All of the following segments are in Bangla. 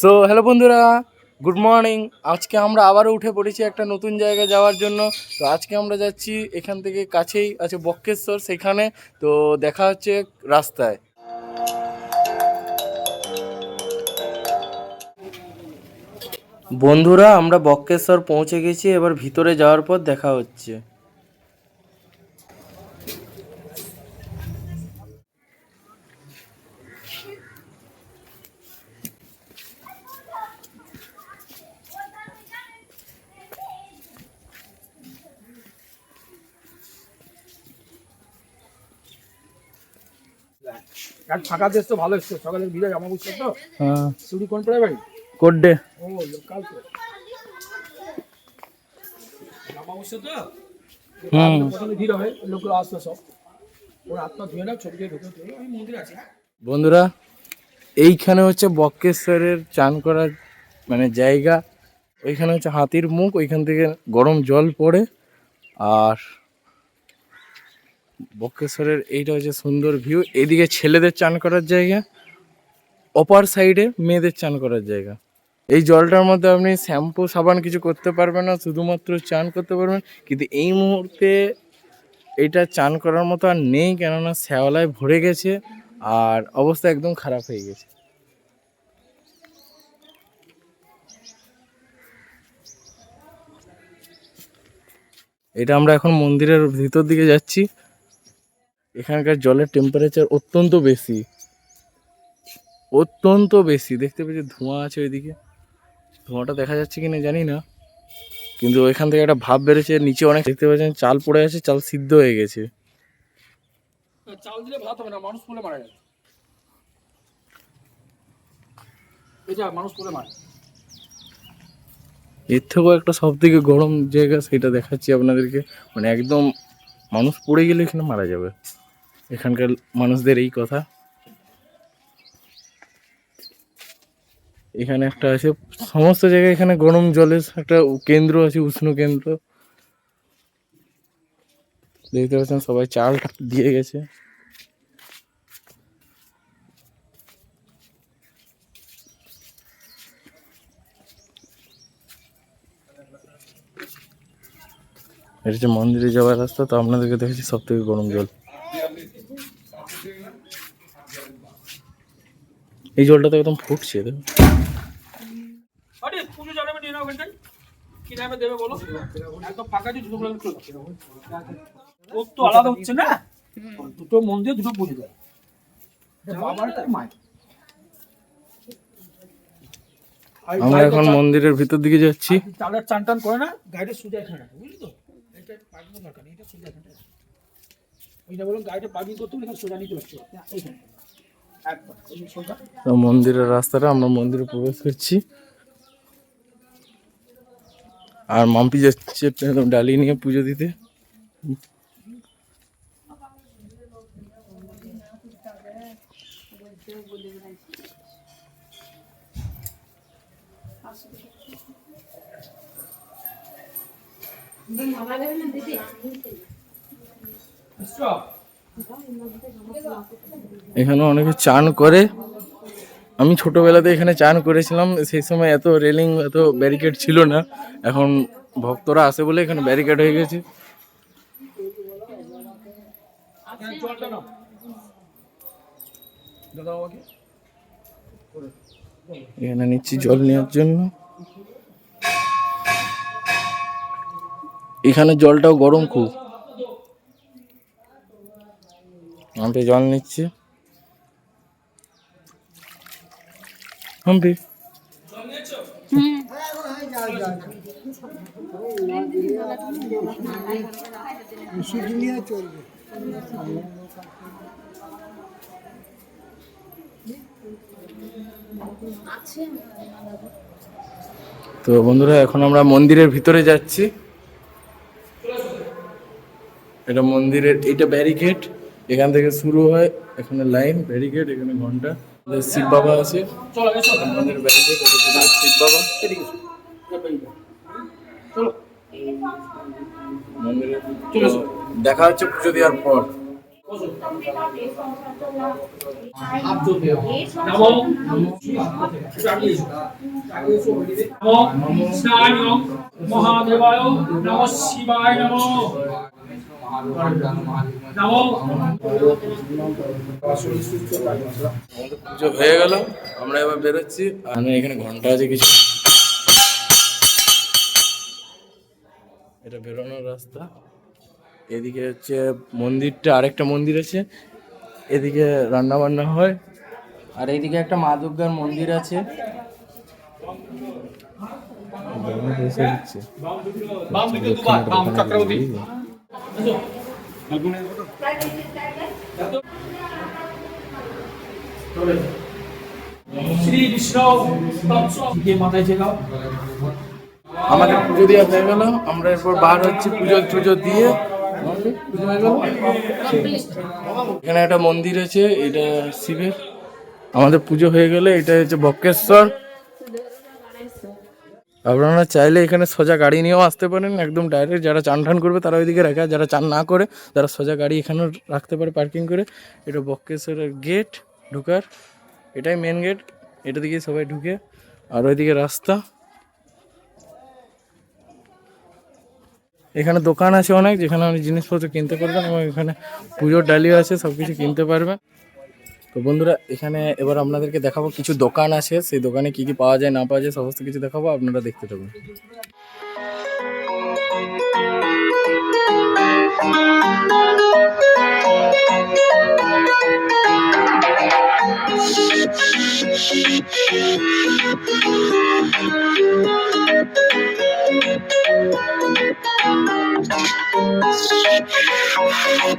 সো হ্যালো বন্ধুরা গুড মর্নিং আজকে আমরা আবারও উঠে পড়েছি একটা নতুন জায়গায় যাওয়ার জন্য। তো আজকে আমরা যাচ্ছি এখান থেকে কাছেই আছে বক্কেশ্বর, সেখানে তো দেখা হচ্ছে রাস্তায়। বন্ধুরা, আমরা বক্কেশ্বর পৌঁছে গেছি, এবার ভিতরে যাওয়ার পর দেখা হচ্ছে। এক ফাঁকা দেশ তো ভালো এসছে। সকালে বুঝছ তো। হ্যাঁ। চুরি কোন পড়ে বাড়ি? ও লোকাল তো। বুঝছ তো? হুম। প্রথমে ভিড় হয় আসতো সব। ওর আত্মা ধুয়ে না ছবি দিয়ে ঢুকে ওই মন্দির আছে হ্যাঁ। বন্ধুরা এইখানে হচ্ছে বক্কেশ্বরের চান করার মানে জায়গা। ওইখানে হচ্ছে হাতির মুখ ওইখান থেকে গরম জল পড়ে। আর বক্কেশ্বরের এইটা হচ্ছে সুন্দর ভিউ এদিকে ছেলেদের চান করার জায়গা, অপার সাইডে মেয়েদের চান করার জায়গা। এই জলটার মধ্যে আপনি শ্যাম্পু, সাবান কিছু করতে পারবেন না, শুধুমাত্র চান করতে পারবেন। কিন্তু এই মুহূর্তে এটা চান করার মতো আর নেই, কেননা শ্যাওলায় ভরে গেছে আর অবস্থা একদম খারাপ হয়ে গেছে। এটা আমরা এখন মন্দিরের ভিতর দিকে যাচ্ছি। এখানকার জলের টেম্পারেচার অত্যন্ত বেশি। অত্যন্ত বেশি। দেখতে পেয়েছি ধোঁয়া আছে ওইদিকে। ধোঁয়াটা দেখা যাচ্ছে কিনা জানি না। কিন্তু ওইখান থেকে একটা ভাব বেড়েছে নিচে অনেক দেখতে পাচ্ছেন চাল পড়ে আছে চাল সিদ্ধ হয়ে গেছে। চাল দিলে ভাত হবে না মানুষ পড়ে মারা যাবে এই মানুষ পড়ে মারে এর থেকেও একটা সব থেকে গরম জায়গা সেটা দেখাচ্ছি আপনাদেরকে। মানে একদম মানুষ পড়ে গেলে এখানে মারা যাবে। এখানকার মানুষদের এই কথা। এখানে একটা আছে, সমস্ত জায়গায় এখানে গরম জলের একটা কেন্দ্র আছে, উষ্ণ কেন্দ্র। দেখতে পাচ্ছেন সবাই চাল দিয়ে গেছে। এটা হচ্ছে মন্দিরে যাওয়ার রাস্তা, তো আপনাদেরকে দেখেছি সব থেকে গরম জল। এই জলটা তো একদম ফুটছে আরে পুজো নিয়ে নাও ওখানটায় দেবে বলো? একদম ফাঁকা দিয়ে দুটো বলে তো আলাদা হচ্ছে না? দুটো মন্দির দুটো পুজো দেয়। আমরা এখন মন্দিরের ভিতর দিকে যাচ্ছি। চালের চান টান করে না গাড়িটা সোজা এখানে বুঝলি তো? এটা পার্কিং দরকার এটা সোজা এখানে রাখো। বলুন গাড়িটা পার্কিং করতে হলে সোজা নিতে হচ্ছে এইখানে একদম এই সোজা তো মন্দিরের রাস্তাটা আমরা মন্দিরে প্রবেশ করছি আর মাম্পি যাচ্ছে ডালি নিয়ে পুজো দিতে বুঝছ? এখানে অনেকে চান করে। আমি ছোটবেলাতে এখানে চান করেছিলাম, সেই সময় এত রেলিং, এত ব্যারিকেড ছিল না। এখন ভক্তরা আসে বলে এখানে ব্যারিকেড হয়ে গেছে। এখানে নিচ্ছি জল নেওয়ার জন্য। এখানে জলটাও গরম খুব। হাম্পি জল নিচ্ছি। হাম্পি। তো বন্ধুরা, এখন আমরা মন্দিরের ভিতরে যাচ্ছি। এটা মন্দিরের, এটা ব্যারিকেড এখান থেকে শুরু হয় এখানে লাইন ব্যারিকেড এখানে ঘণ্টা। শিব বাবা আছে। চলো ব্যারিকেড শিব বাবা। মন্দিরে দেখা হচ্ছে পুজো দেওয়ার পর। মহাদেবায় নমঃ শিবায় নমঃ। পুজো হয়ে গেল, আমরা এবার বেরোচ্ছি। আর এখানে ঘণ্টা আছে কিছু। এটা বেরোনোর রাস্তা। এদিকে হচ্ছে মন্দিরটা, আরেকটা মন্দির আছে। এদিকে রান্না বান্না হয়। আর এইদিকে একটা মা দুর্গার মন্দির আছে। আমাদের পুজো দেওয়া হয়ে গেল। আমরা এরপর বার হচ্ছি পুজো, টুজো দিয়ে। এখানে একটা মন্দির আছে, এটা শিবের। আমাদের পুজো হয়ে গেলে এটা হচ্ছে বক্রেশ্বর। আপনারা চাইলে এখানে সোজা গাড়ি নিয়েও আসতে পারেন। একদম ডাইরেক্ট যারা চান টান করবে তারা ওইদিকে রাখে, যারা চান না করে তারা সোজা গাড়ি এখানেও রাখতে পারে পার্কিং করে। এটা বক্রেশ্বরের গেট ঢুকার, এটাই মেন গেট এটা দিকে সবাই ঢুকে। আর ওইদিকে রাস্তা। এখানে দোকান আছে অনেক, যেখানে আপনি জিনিসপত্র কিনতে পারবেন এবং এখানে পুজোর ডালিও আছে সব কিছু কিনতে পারবেন। তো বন্ধুরা, এখানে এবার আপনাদেরকে দেখাবো কিছু দোকান আছে। সেই দোকানে কি কি পাওয়া যায়, না পাওয়া যায়, সমস্ত কিছু দেখাবো, আপনারা দেখতে থাকুন।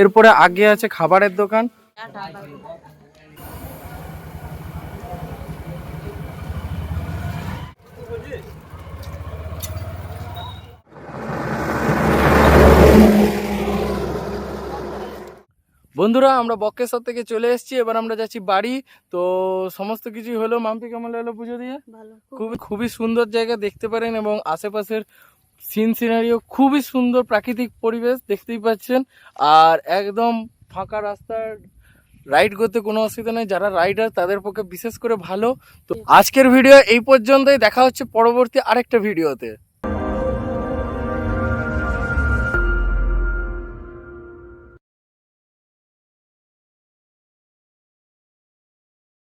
এরপরে আগে আছে খাবারের দোকান। বন্ধুরা আমরা বক্রেশ্বর থেকে চলে এসেছি এবার আমরা যাচ্ছি বাড়ি। তো সমস্ত কিছু হলো মাম্পি কেমন হলো পুজো দিয়ে? খুবই খুবই সুন্দর জায়গা দেখতে পারেন এবং আশেপাশের সিন সিনারিও খুবই সুন্দর, প্রাকৃতিক পরিবেশ দেখতেই পাচ্ছেন। আর একদম ফাঁকা রাস্তার রাইড করতে কোনো অসুবিধা নেই, যারা রাইডার তাদের পক্ষে বিশেষ করে ভালো। তো আজকের ভিডিও এই পর্যন্তই, দেখা হচ্ছে পরবর্তী আরেকটা ভিডিওতে